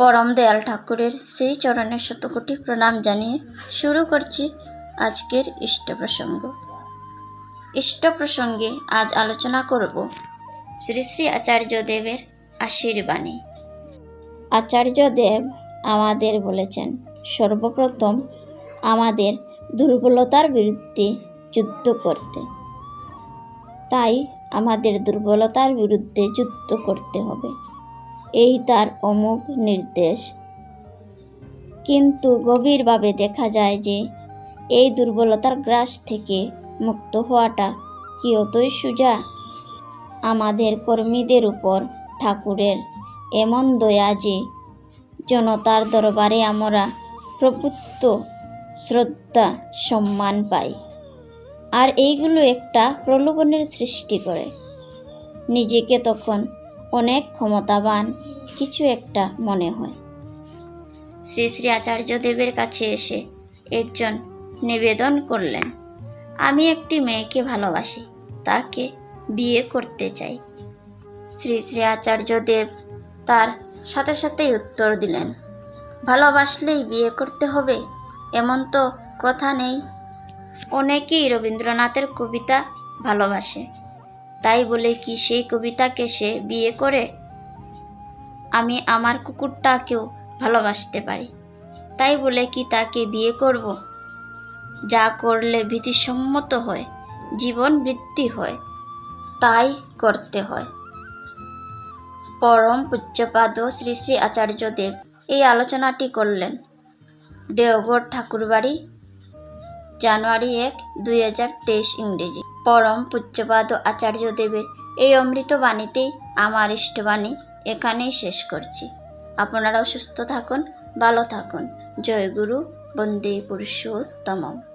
পরম দয়াল ঠাকুরের সেই চরণে শতকোটি প্রণাম জানিয়ে শুরু করছি আজকের ইষ্ট প্রসঙ্গ ইষ্ট প্রসঙ্গে আজ আলোচনা করব শ্রী শ্রী আচার্য দেবের আশীর্বাণী। আচার্য দেব আমাদের বলেছেন, সর্বপ্রথম আমাদের দুর্বলতার বিরুদ্ধে যুদ্ধ করতে। তাই আমাদের দুর্বলতার বিরুদ্ধে যুদ্ধ করতে হবে। এই তার অমুক নির্দেশ। কিন্তু গভীরভাবে দেখা যায় যে এই দুর্বলতার গ্রাস থেকে মুক্ত হওয়াটা কি অতই সোজা? আমাদের কর্মীদের উপর ঠাকুরের এমন দয়া যে জনতার দরবারে আমরা প্রভুত্ব, শ্রদ্ধা, সম্মান পাই। আর এইগুলো একটা প্রলোভনের সৃষ্টি করে। নিজেকে তখন অনেক ক্ষমতাবান কিছু একটা মনে হয়। শ্রী শ্রী আচার্য দেবের কাছে এসে একজন নিবেদন করলেন, আমি একটি মেয়েকে ভালোবাসি, তাকে বিয়ে করতে চাই। শ্রী শ্রী আচার্য দেব তার সাথে সাথেই উত্তর দিলেন, ভালোবাসলেই বিয়ে করতে হবে, এমন তো কথা নেই। অনেকেই রবীন্দ্রনাথের কবিতা ভালোবাসে, তাই বলে কি সেই কবিতাকে সে বিয়ে করে আমি আমার কুকুরটাকেও ভালোবাসতে পারি। তাই বলে কি তাকে বিয়ে করব? যা করলে ভীতিসম্মত হয়, জীবন বৃদ্ধি হয়, তাই করতে হয়। পরম পূজ্যপাদ শ্রী শ্রী আচার্য দেব এই আলোচনাটি করলেন। দেওঘর ঠাকুরবাড়ি, জানুয়ারি এক, দুই হাজার তেইশ ইংরেজি। পরম পূজ্যপাদ আচার্য দেবের এই অমৃতবাণীতেই আমার ইষ্টবাণী এখানেই শেষ করছি। আপনারাও সুস্থ থাকুন ভালো থাকুন। জয় গুরু বন্দে পুরুষোত্তমম।